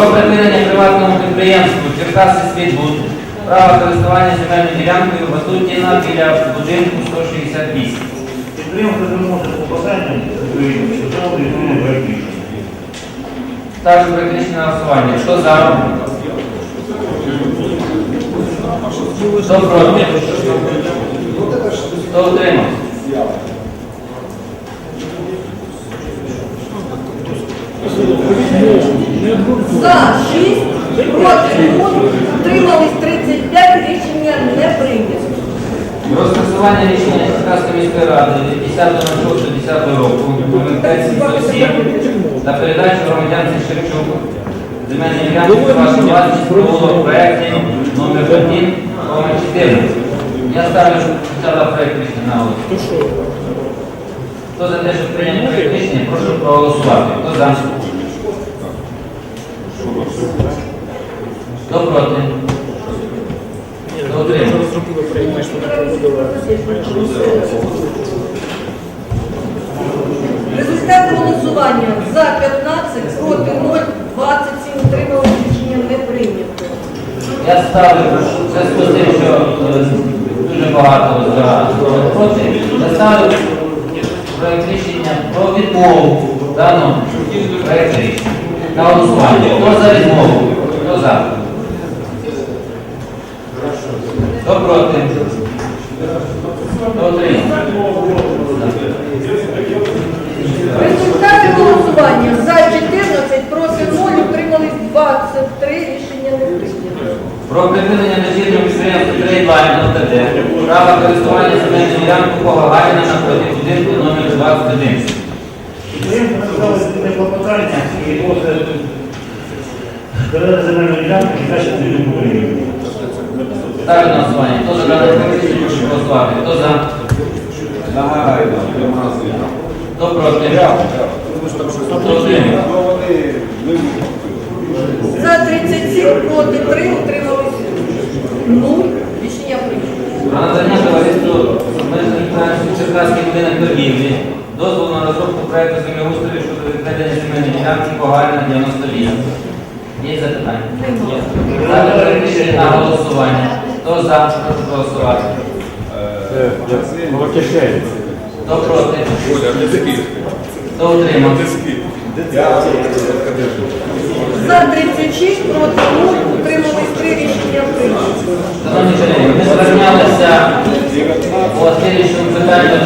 Про припинення приватному підприємству Черкаси Світбуд право користування земельною ділянкою Ватутіна біля будинку 168. Підтримка звернувся з попаданням відповідно, що зал відповідно проект рішення. Ставлю практичне голосування. Хто за? Хто проти? Хто утримався? За 6, проти 0, утримались 35, рішення не прийнято. Про скасування рішення Черкаської міської ради від 10.06.10 року номер 577 та передачу громадянці Шевчук земельної ділянки власність провулок проєкті номер 1 номер 14. Я ставлю спочатку проєкт рішення на голосу. Хто за те, щоб прийняти проєкт рішення, прошу проголосувати. Хто за? Хто проти? Хто утримався? Результати голосування за 15, проти 0, 27, утримались, рішення не прийнято. Я ставлю з тим, що е, дуже багато за проти, я ставлю проект рішення про відмову даного проекту рішення на голосування. Хто за відмову? Хто за? Хто проти? Хто? Результати голосування за 14, проти 0, утримались 23, рішення не прийнято. Про припинення дочірнього підприємства Трейдлайн ЛТД. Право користування земельною ділянкою по Гагаріна напроти будинку номер 21. Підтримка написали спільне клопотання і земельну ділянку і краще цивільну Україну. Ставлю на голосування. Хто за дану пропозицію, прошу голосувати. Хто за? Хто проти? Хто утримався? За 37, проти 3, утрималися Ну, Рішення прийнято. Про надання товариству з обмеженою відповідальністю Черкаський будинок торгівлі дозволу на розробку проекту землеустрою щодо відведення земельної ділянки Погальна 90 літ. Є запитання? Є. 4 на голосування. Хто за, прошу голосувати. Хто проти? Хто утримався? За 36, проти утримались 3 рішення прийнято. Шановні колеги, ми звернулися по слідчому питанню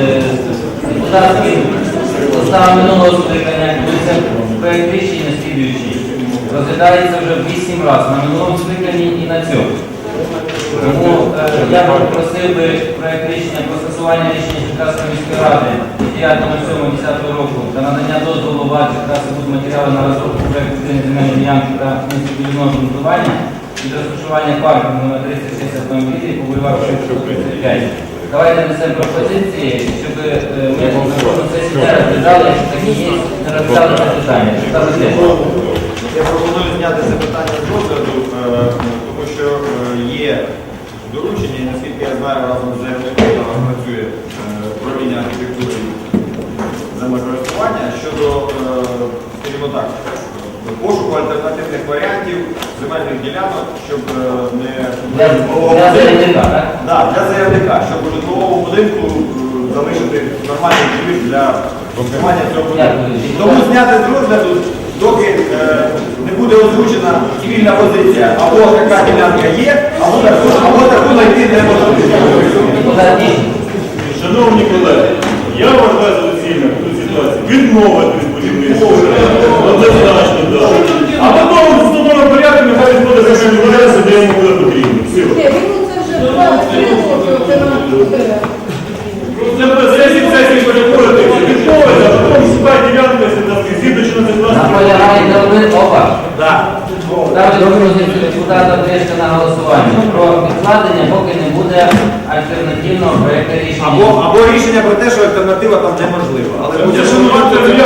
е, депутатським поставам минулого скликання, коли це проект рішення слідуючий. Розглядається вже вісім разів на минулому скликанні і на цьому. Тому е, я б попросив би проект рішення про скасування рішення Черкаської міської ради від 9.07.10 року та надання дозволу влади Черкаси матеріали на розробку відділення земельної ділянки та містобудівного обґрунтування від розташування парку номер 36 автомобілів по бульвару Шевчук 35. Давайте несемо пропозиції, щоб е, ми на сесію не розглядали, якщо такі є, не розглядали це питання. Я пропоную зняти це питання з розгляду, е, тому що е, є доручення, і наскільки я знаю, разом з заявником працює е, управління архітектури землекористування щодо, скажімо так, пошуку альтернативних варіантів земельних ділянок, щоб не Для для заявника, так? Да, для заявника, щоб у житловому будинку залишити нормальний двір для функціонування цього будинку. Тому зняти з розгляду, доки буде озвучена цивільна позиція, або така ділянка є, або таку, або таку знайти. Депутат Дій. Шановні колеги, я вважаю за доцільне в цій ситуації відмовити від будівництва. Однозначно, так. А потім в судовому порядку нехай відходить за земельну ділянку, де йому буде потрібно. Все. Це вже два отримав, це нам буде. Це буде сесії сесії переходити, відмовити, а потім якщо там згідно чи не Наполягає на. Так. Ставлю пропозицію депутата Брешка на голосування про відкладення, поки не буде альтернативного проекту рішення. Або, або рішення про те, що альтернатива там неможлива. Але Це буде шанувати, це не.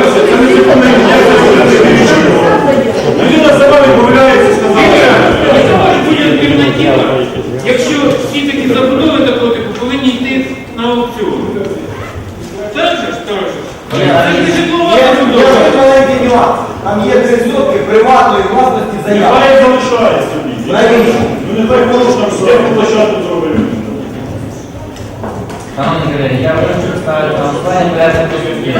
Людина сама відмовляється сказати. Яка може бути альтернатива? Якщо всі такі забудови такого типу повинні йти на аукціон. Так же ж, так же ж. Це не житлова Є, є забудова. один маленький нюанс. Там є 3% приватної власності заяви. Нехай залишається. собі. Навіщо? Ну нехай порушно все, яку площадку зробили. Шановні колеги, я прошу ставити вам голосування проект позиції.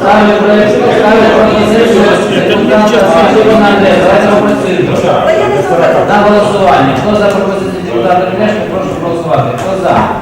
Ставлю проект, ставлю пропозицію депутата Сергія Нандея, На голосування. Хто за пропозицію депутата Крешка, прошу голосувати. Хто за?